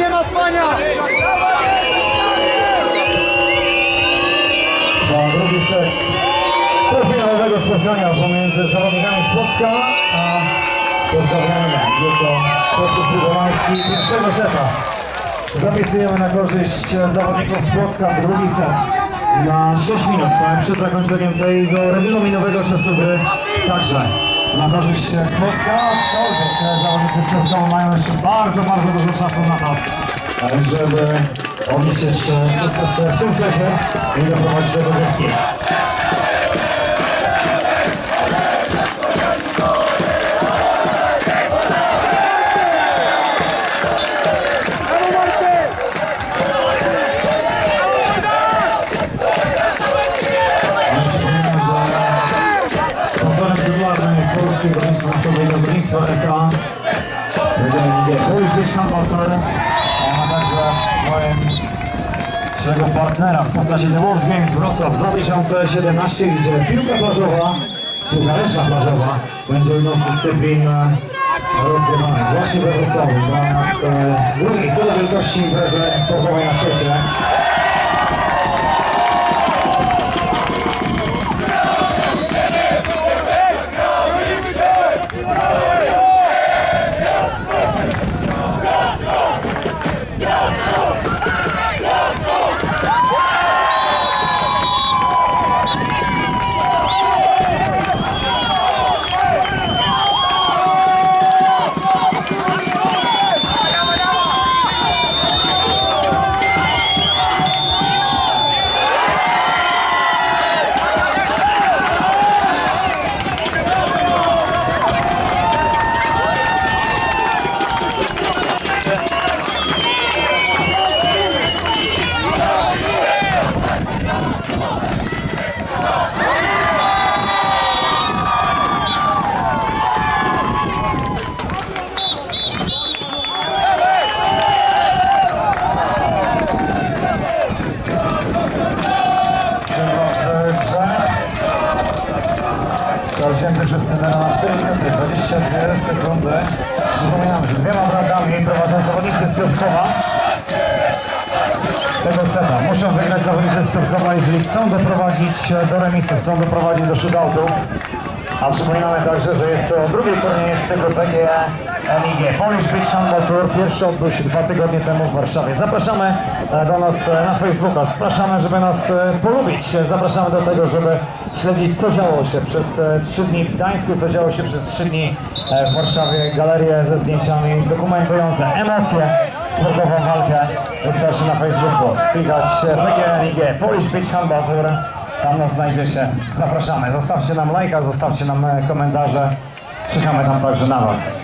nie ma spania! To drugi set półfinałowego spotkania pomiędzy zawodnikami z Płocka a Piotrkowianami. Jest to Rygomański pierwszego seta. Zapisujemy na korzyść zawodników z Płocka drugi set na 6 minut przed zakończeniem tego regulominowego czasu gry także na korzyść z Płocka, aczkolwiek zawodnicy z Płocka mają jeszcze bardzo, bardzo dużo czasu na to, żeby odnieść jeszcze sukces w tym sesie i doprowadzić do dogrywki. Beach Motor, a także swojego partnera w postaci The World Games Wrocław 2017, gdzie piłka plażowa, piłka ręczna plażowa będzie jedną z dyscyplin e, rozgrywanych właśnie we Wrocławiu na e, drugiej co do wielkości imprezy. Przerwa w grze. Czas wzięty przez trenera na 4 minuty, 22 sekundy. Przypominam, że dwiema bramkami prowadzą zawodnicy z Piotrkowa. Tego seta z Piotrkowa, jeżeli chcą doprowadzić do remisu, chcą doprowadzić do shootoutów. A przypominamy także, że jest to drugi turniej z cyklu PGE MIG. Polish Beach Tour. Pierwszy odbył się dwa tygodnie temu w Warszawie. Zapraszamy e, do nas e, na Facebooka. Zapraszamy, żeby nas e, polubić. Zapraszamy do tego, żeby śledzić, co działo się przez e, trzy dni w Gdańsku, co działo się przez trzy dni e, w Warszawie. Galerie ze zdjęciami dokumentujące emocje, sportową walkę. Wystarczy na Facebooku. Klikać PGE MIG. Polish Beach Handball Tour. Tam nas znajdziecie. Zapraszamy. Zostawcie nam lajka, zostawcie nam komentarze. Czekamy tam także na Was.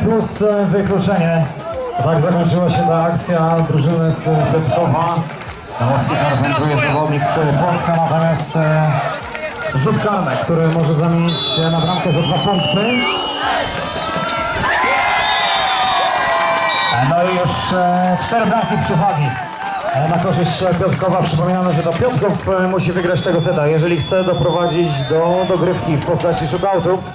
Plus e, wykluczenie. Tak zakończyła się ta akcja drużyny z Piotrkowa. Na ławki wędruje zawodnik z Polska, natomiast e, rzut karny, który może zamienić się na bramkę za dwa punkty. E, No i już cztery bramki przewagi na korzyść Piotrkowa. Przypominamy, że to Piotrków musi wygrać tego seta, jeżeli chce doprowadzić do dogrywki w postaci shootoutów.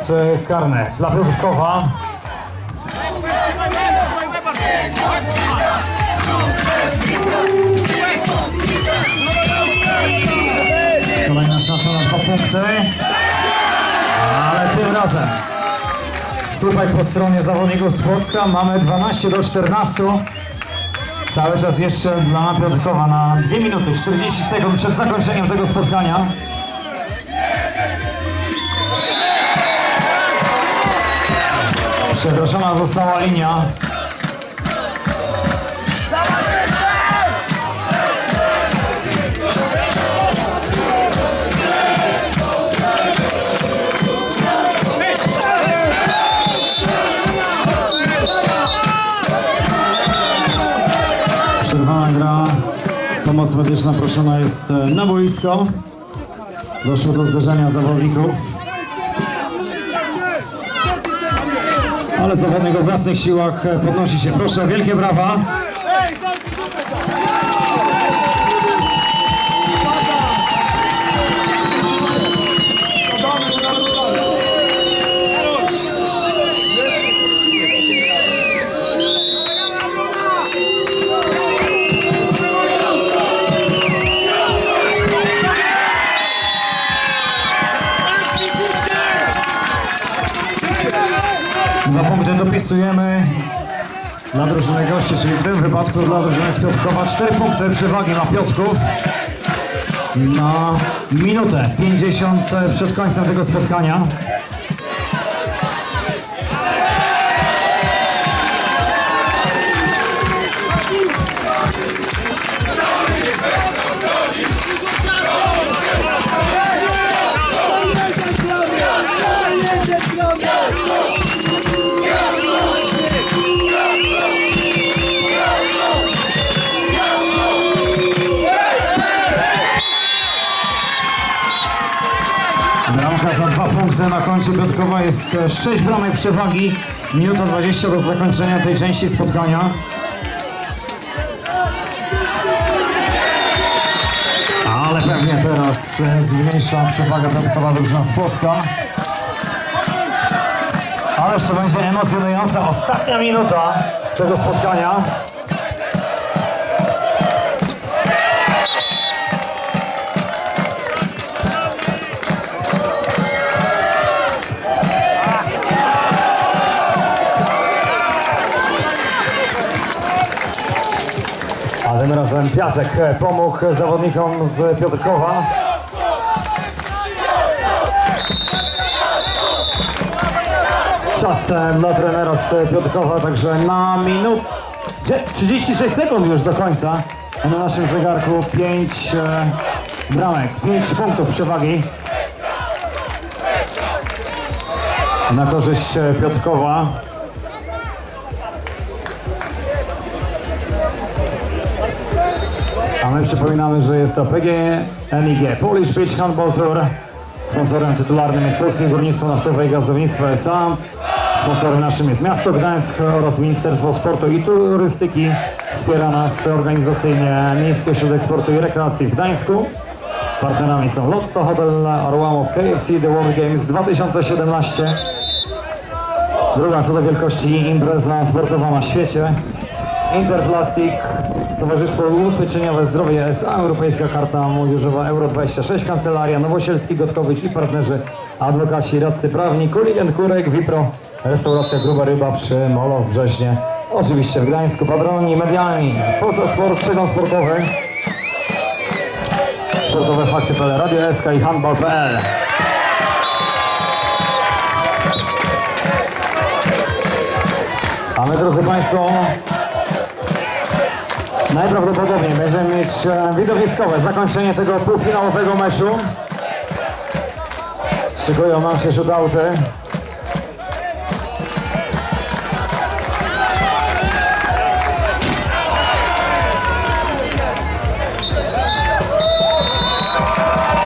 Rzut e, karny dla Piotrkowa. Kolejna szansa na dwa punkty. Ale tym razem Słupek po stronie zawodników z. Mamy 12 do 14. Cały czas jeszcze dla Piotrkowa na 2 minuty 40 sekund przed zakończeniem tego spotkania. Przekroczona została linia. Przerwana gra. Pomoc medyczna proszona jest e, na boisko. Doszło do zderzenia zawodników. Ale zawodnik o własnych siłach e, podnosi się. Proszę, wielkie brawa. Dwa punkty dopisujemy dla drużyny gości, czyli w tym wypadku dla drużyny z Piotrkowa. Cztery punkty przewagi ma Piotrków na minutę 50 przed końcem tego spotkania. Koncie Piotrkowa jest 6 bramek przewagi. Minuta 20 do zakończenia tej części spotkania. Ale pewnie teraz e, zmniejsza przewaga Piotrkowa drużyna z Polska. Ależ to będzie emocjonująca ostatnia minuta tego spotkania. Tym razem Piasek e, pomógł zawodnikom z Piotrkowa. Czas e, dla trenera z Piotrkowa, także na minut 36 sekund już do końca. Na naszym zegarku 5 bramek, 5 punktów przewagi. Na korzyść e, Piotrkowa. My przypominamy, że jest to PGE MIG Polish Beach Handball Tour. Sponsorem tytularnym jest Polskie Górnictwo Naftowe i Gazownictwo SA. Sponsorem naszym jest Miasto Gdańsk oraz Ministerstwo Sportu i Turystyki. Wspiera nas organizacyjnie Miejski Ośrodek Sportu i Rekreacji w Gdańsku. Partnerami są Lotto, Hotel Orłamów, KFC, The World Games 2017. Druga co do wielkości impreza sportowa na świecie. Interplastik, Towarzystwo Ubezpieczeniowe Zdrowie SA, Europejska Karta Młodzieżowa Euro 26, Kancelaria Nowosielski, Gotkowicz i partnerzy adwokaci, radcy prawni, Kuligent Kurek, Wipro, Restauracja Gruba Ryba przy Molo w Brzeźnie, oczywiście w Gdańsku, Padroni, Medialni, Poza Sport, Przegląd Sportowy, Sportowe Fakty.pl, Radio SK i Handball.pl. A my, drodzy Państwo, najprawdopodobniej będziemy mieć e, widowiskowe zakończenie tego półfinałowego meczu. Szykują nam się rzutauty.